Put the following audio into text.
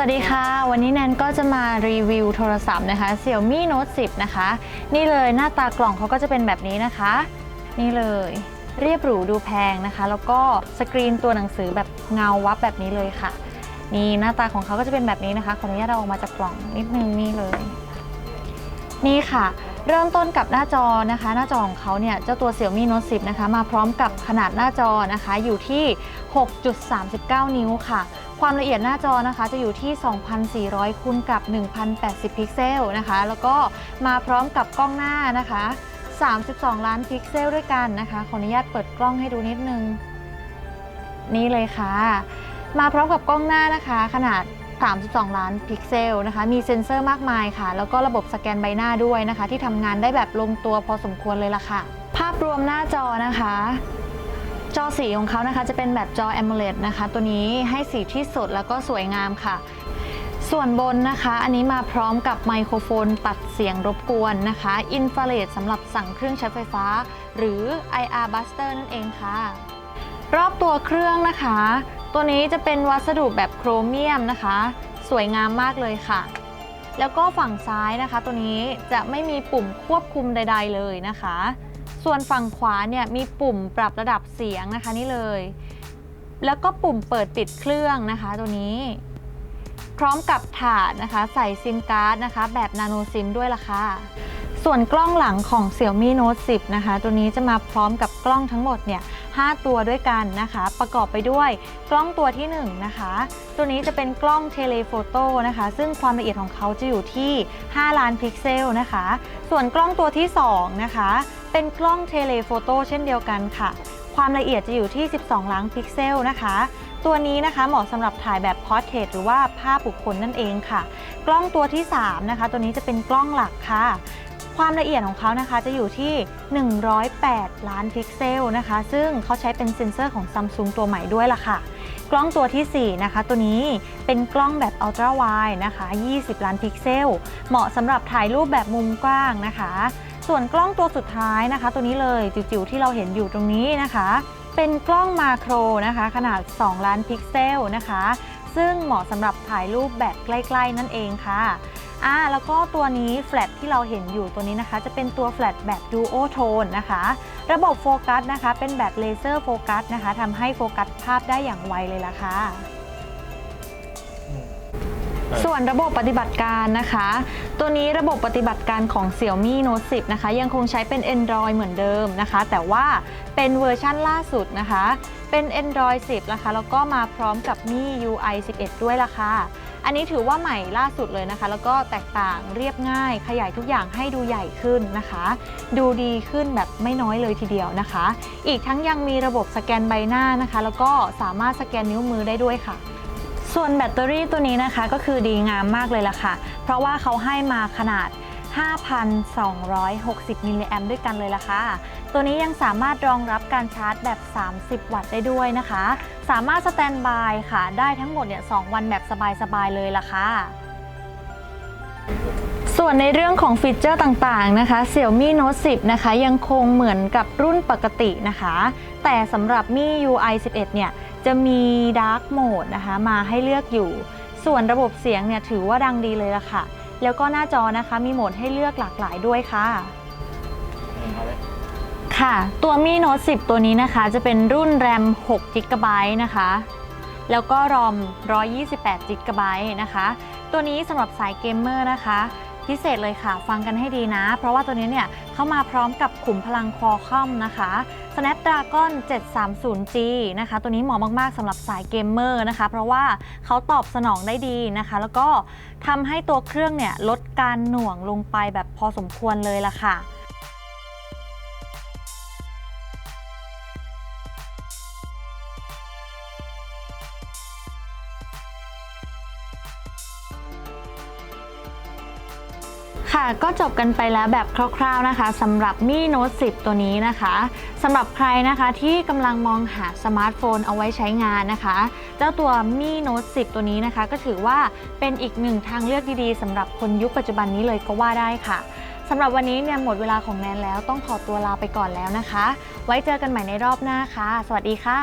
สวัสดีค่ะ วันนี้แนนก็จะมารีวิวโทรศัพท์นะคะ Xiaomi Note 10 นะคะ นี่เลยหน้าตากล่องเขาก็จะเป็นแบบนี้นะคะ นี่เลยเรียบหรูดูแพงนะคะ แล้วก็สกรีนตัวหนังสือแบบเงาวับแบบนี้เลยค่ะ นี่หน้าตาของเขาก็จะเป็นแบบนี้นะคะขออนุญาตเราออกมาจากกล่องนิดนึงนี่เลย นี่ค่ะเริ่มต้นกับหน้าจอนะคะ หน้าจอของเขาเนี่ยเจ้าตัว Xiaomi Note 10 นะคะ มาพร้อมกับขนาดหน้าจอนะคะอยู่ที่ 6.39 นิ้วค่ะ ความละเอียดหน้าจอนะคะจะอยู่ที่ 2,400คูณกับ 1,080 พิกเซลนะคะ แล้วก็มาพร้อมกับกล้องหน้านะคะ 32 ล้านพิกเซลด้วยกันนะคะ ขออนุญาตเปิดกล้องให้ดูนิดนึง นี่เลยค่ะ มาพร้อมกับกล้องหน้านะคะ ขนาด 32 ล้านพิกเซลนะคะ มีเซ็นเซอร์มากมายค่ะ แล้วก็ระบบสแกนใบหน้าด้วยนะคะ ที่ทำงานได้แบบลงตัวพอสมควรเลยล่ะค่ะ ภาพรวมหน้าจอนะคะ จอสีของเขานะคะจะเป็นแบบจอ AMOLED นะคะ ตัวนี้ให้สีที่สดแล้วก็สวยงามค่ะส่วนบนนะคะ อันนี้มาพร้อมกับไมโครโฟนตัดเสียงรบกวนนะคะ อินฟราเรดสำหรับสั่งเครื่องใช้ไฟฟ้า หรือ IR Buster นั่นเองค่ะ รอบตัวเครื่องนะคะ ตัวนี้จะเป็นวัสดุแบบโครเมียมนะคะ สวยงามมากเลยค่ะ แล้วก็ฝั่งซ้ายนะคะ ตัวนี้จะไม่มีปุ่มควบคุมใด ๆ เลยนะคะ ส่วนฝั่งขวาเนี่ยมีปุ่มปรับระดับเสียงนะคะนี่เลย แล้วก็ปุ่มเปิดปิดเครื่องนะคะ ตัวนี้ พร้อมกับถาดนะคะ ใส่ซิมการ์ดนะคะ แบบนาโนซิมด้วยล่ะค่ะส่วนกล้องหลังของ Xiaomi Note 10 นะคะ ตัวนี้จะมาพร้อมกับกล้องทั้งหมดเนี่ย 5 ตัวด้วยกันนะคะ ประกอบไปด้วยกล้องตัวที่1นะคะตัวนี้จะเป็นกล้องเทเลโฟโต้นะคะ ซึ่งความละเอียดของเขาจะอยู่ที่ 5 ล้านพิกเซลนะคะ ส่วนกล้องตัวที่2นะคะเป็นกล้องเทเลโฟโต้เช่นเดียวกันค่ะ ความละเอียดจะอยู่ที่ 12 ล้านพิกเซลนะคะตัวนี้นะคะเหมาะสำหรับถ่ายแบบพอร์เทรตหรือว่าภาพบุคคลนั่นเองค่ะ กล้องตัวที่3นะคะตัวนี้จะเป็นกล้องหลักค่ะ ความละเอียดของเขานะคะจะอยู่ที่ 108 ล้านพิกเซลนะคะ ซึ่งเขาใช้เป็นเซ็นเซอร์ของ Samsung ตัวใหม่ด้วยล่ะค่ะ กล้องตัวทีสี่4 นะคะ ตัวนี้เป็นกล้องแบบ Ultra Wide นะคะ 20 ล้านพิกเซล เหมาะสำหรับถ่ายรูปแบบมุมกว้างนะคะ ส่วนกล้องตัวสุดท้ายนะคะ ตัวนี้เลยจิ๋วๆที่เราเห็นอยู่ตรงนี้นะคะ เป็นกล้องมาโครนะคะ ขนาด 2 ล้านพิกเซลนะคะ ซึ่งเหมาะสำหรับถ่ายรูปแบบใกล้ ๆ นั่นเองค่ะ อ่าแล้วก็ตัวนี้แฟลชที่เราเห็นอยู่ตัวนี้นะคะ จะเป็นตัวแฟลชแบบดูโอโทนนะคะ ระบบโฟกัสนะคะ เป็นแบบเลเซอร์โฟกัสนะคะทำให้โฟกัสภาพได้อย่างไวเลยล่ะค่ะส่วนระบบปฏิบัติการนะคะ ตัวนี้ระบบปฏิบัติการของ Xiaomi Note 10 นะคะ ยังคงใช้เป็น Android เหมือนเดิมนะคะ แต่ว่าเป็นเวอร์ชั่นล่าสุดนะคะ เป็น Android 10 นะคะ แล้วก็มาพร้อมกับ Mi UI 11 ด้วยล่ะค่ะ อันนี้ถือว่าใหม่ล่าสุดเลยนะคะ แล้วก็แตกต่างเรียบง่าย ขยายทุกอย่างให้ดูใหญ่ขึ้นนะคะ ดูดีขึ้นแบบไม่น้อยเลยทีเดียวนะคะ อีกทั้งยังมีระบบสแกนใบหน้านะคะ แล้วก็สามารถสแกนนิ้วมือได้ด้วยค่ะส่วนแบตเตอรี่ตัวนี้นะคะก็คือดีงามมากเลยล่ะค่ะ เพราะว่าเขาให้มาขนาด 5,260 มิลลิแอมด้วยกันเลยล่ะค่ะ ตัวนี้ยังสามารถรองรับการชาร์จแบบ 30 วัตต์ได้ด้วยนะคะ สามารถสแตนบายค่ะ ได้ทั้งหมดเนี่ย 2 วันแบบสบาย ๆ เลยล่ะค่ะ ส่วนในเรื่องของฟีเจอร์ต่างๆนะคะ Xiaomi Note 10 นะคะ ยังคงเหมือนกับรุ่นปกตินะคะ แต่สำหรับ Mi UI 11 เนี่ย จะมี Dark Mode นะคะ มาให้เลือกอยู่ ส่วนระบบเสียงเนี่ยถือว่าดังดีเลยล่ะค่ะ แล้วก็หน้าจอนะคะมีโหมดให้เลือกหลากหลายด้วยค่ะ ค่ะ ตัว Mi Note 10 ตัวนี้นะคะ จะเป็นรุ่น RAM 6 GB นะคะ แล้วก็ ROM 128 GB นะคะ ตัวนี้สำหรับสายเกมเมอร์นะคะพิเศษเลยค่ะ ฟังกันให้ดีนะ เพราะว่าตัวนี้เนี่ยเข้ามาพร้อมกับขุมพลังคอคอมนะคะ Snapdragon 730G นะคะ ตัวนี้เหมาะมาก ๆสำหรับสายเกมเมอร์นะคะ เพราะว่าเขาตอบสนองได้ดีนะคะ แล้วก็ทำให้ตัวเครื่องเนี่ยลดการหน่วงลงไปแบบพอสมควรเลยล่ะค่ะ ค่ะก็จบกันไปแล้วแบบคร่าวๆนะคะสำหรับ Mi Note 10 ตัวนี้นะคะสำหรับใครนะคะที่กำลังมองหาสมาร์ทโฟนเอาไว้ใช้งานนะคะ เจ้าตัว Mi Note 10 ตัวนี้นะคะ ก็ถือว่าเป็นอีกหนึ่งทางเลือกดีๆสำหรับคนยุคปัจจุบันนี้เลยก็ว่าได้ค่ะสำหรับวันนี้เนี่ยหมดเวลาของแนนแล้วต้องขอตัวลาไปก่อนแล้วนะคะ ไว้เจอกันใหม่ในรอบหน้าค่ะ สวัสดีค่ะ